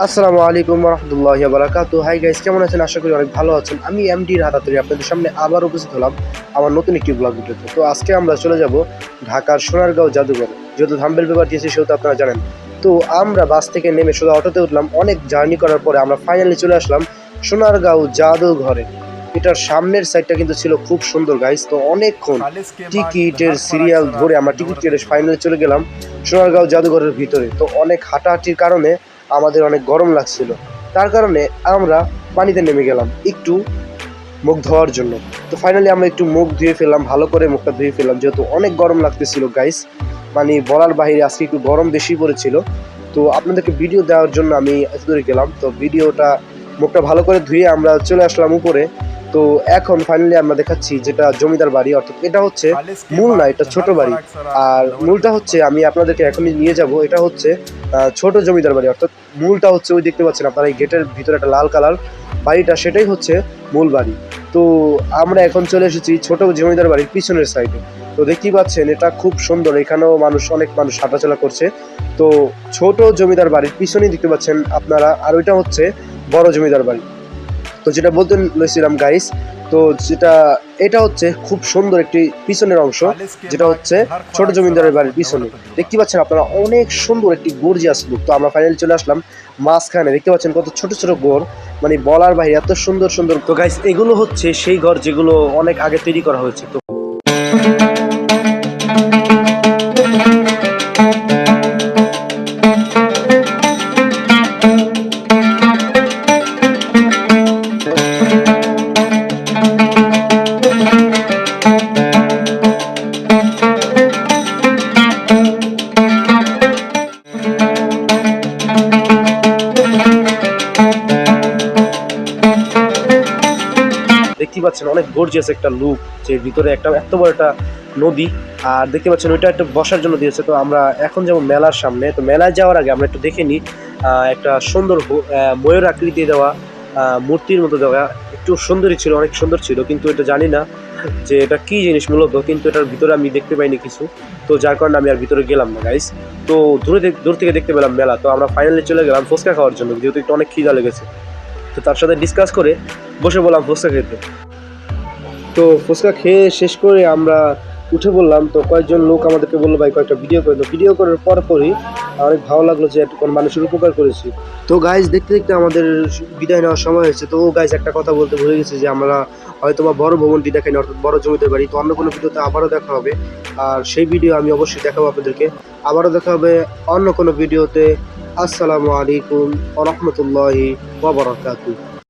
আসসালামু আলাইকুম রহমতুল্লাহ বারাকাতু হাই গাইস কেমন আছেন? আশা করি অনেক ভালো আছেন। আমি এমডির হাতাতরি আপনাদের সামনে আবার উপস্থিত হলাম আমার নতুন একটি ব্লগ ভিডিওতে। তো আজকে আমরা চলে যাব ঢাকার সোনারগাঁও জাদুঘর। যেহেতু থাম্বেল পেপার দিয়েছি সেহেতু আপনারা জানেন। তো আমরা বাস থেকে নেমে সোজা অটোতে উঠলাম। অনেক জার্নি করার পরে আমরা ফাইনালি চলে আসলাম সোনারগাঁও জাদুঘরে। এটার সামনের সাইডটা কিন্তু ছিল খুব সুন্দর গাইস তো অনেকক্ষণ টিকিটের সিরিয়াল ধরে আমরা টিকিট কেটে ফাইনালি চলে গেলাম সোনারগাঁও জাদুঘরের ভিতরে। তো অনেক হাঁটাহাঁটির কারণে আমাদের অনেক গরম লাগছিল। তার কারণে আমরা পানিতে নেমে গেলাম একটু মুখ ধোয়ার জন্য। তো ফাইনালি আমরা একটু মুখ ধুয়ে ফেললাম, ভালো করে মুখটা ধুয়ে ফেললাম। যেহেতু অনেক গরম লাগতেছিল গাইস মানে বলার বাহিরে আজকে একটু গরম বেশি পড়েছিল। তো আপনাদেরকে ভিডিও দেওয়ার জন্য আমি এত দূরে গেলাম। তো ভিডিওটা মুখটা ভালো করে ধুয়ে আমরা চলে আসলাম উপরে। তো এখন ফাইনালি আমরা দেখাচ্ছি যেটা জমিদার বাড়ি অর্থাৎ এটা হচ্ছে মূল না এটা ছোট বাড়ি। আর মূলটা হচ্ছে আমি আপনাদেরকে এখনই নিয়ে যাব এটা হচ্ছে ছোট জমিদার বাড়ি অর্থাৎ মূলটা হচ্ছে ওই দেখতে পাচ্ছেন আপনারা এই গেটের ভিতরে একটা লাল কালার বাড়িটা সেটাই হচ্ছে মূল বাড়ি। তো আমরা এখন চলে এসেছি ছোট জমিদার বাড়ির পিছনের সাইডে তো দেখতেই পাচ্ছেন এটা খুব সুন্দর এখানেও মানুষ অনেক মানুষ হাঁটাচলা করছে। তো ছোট জমিদার বাড়ির পিছনেই দেখতে পাচ্ছেন আপনারা আর ওইটা হচ্ছে বড় জমিদার বাড়ি। তো যেটা বলতে লইছিলাম গাইস তো যেটা, এটা হচ্ছে খুব সুন্দর একটি পিছনের অংশ, যেটা হচ্ছে ছোট জমিদারের বাড়ির পিছনে। দেখতে পাচ্ছেন আপনারা অনেক সুন্দর একটি গর্জিয়াস লুক তো আমরা ফাইনালি চলে আসলাম মাঝখানে। দেখতে পাচ্ছেন কত ছোট ছোট গোর মানে বলার বাইরে এত সুন্দর সুন্দর তো গাইস এগুলো হচ্ছে সেই ঘর যেগুলো অনেক আগে তৈরি করা হয়েছে। তো দেখতে পাচ্ছেন অনেক গর্জিয়াস একটা লুক যে ভিতরে একটা এত বড় একটা নদী, আর দেখতে পাচ্ছেন ওইটা একটা বসার জন্য দিয়েছে। তো আমরা এখন যেমন মেলার সামনে, তো মেলায় যাওয়ার আগে আমরা একটু দেখে নিই একটা সুন্দর ময়ূর আকৃতি দেওয়া মূর্তির মতো জায়গা। একটু সুন্দরই ছিল, অনেক সুন্দর ছিল, কিন্তু এটা জানি না যে এটা কি জিনিস মূলত, কিন্তু এটার ভিতরে আমি দেখতে পাইনি কিছু। তো যার কারণে আমি আর ভিতরে গেলাম না গাইস তো দূরে দূর থেকে দেখতে পেলাম মেলা। তো আমরা ফাইনালি চলে গেলাম ফুচকা খাওয়ার জন্য, যেহেতু একটু অনেক খিদা লেগেছে। তো তার সাথে ডিসকাস করে বসে বললাম ফুচকা খেতে। তো ফুচকা খেয়ে শেষ করে আমরা উঠে বললাম, তো কয়েকজন লোক আমাদেরকে বলল, ভাই, কয়েকটা ভিডিও করে তো ভিডিও করার পর পরই অনেক ভালো লাগল যে কোন মানুষের উপকার করেছি। তো গাইজ দেখতে দেখতে আমাদের বিদায় নেওয়ার সময় হয়েছে। তো ও গাইজ একটা কথা বলতে ভুলে গেছে যে আমরা হয়তো বা বড় ভবনটি দেখাইনি, অর্থাৎ বড় জমিতে বাড়ি। তো অন্য কোনো ভিডিওতে আবারও দেখা হবে। আর সেই ভিডিও আমি অবশ্যই দেখাবো আপনাদেরকে। আবারও দেখা হবে অন্য কোনো ভিডিওতে আসসালামু আলাইকুম রহমতুল্লাহি ওবরাকাতুহ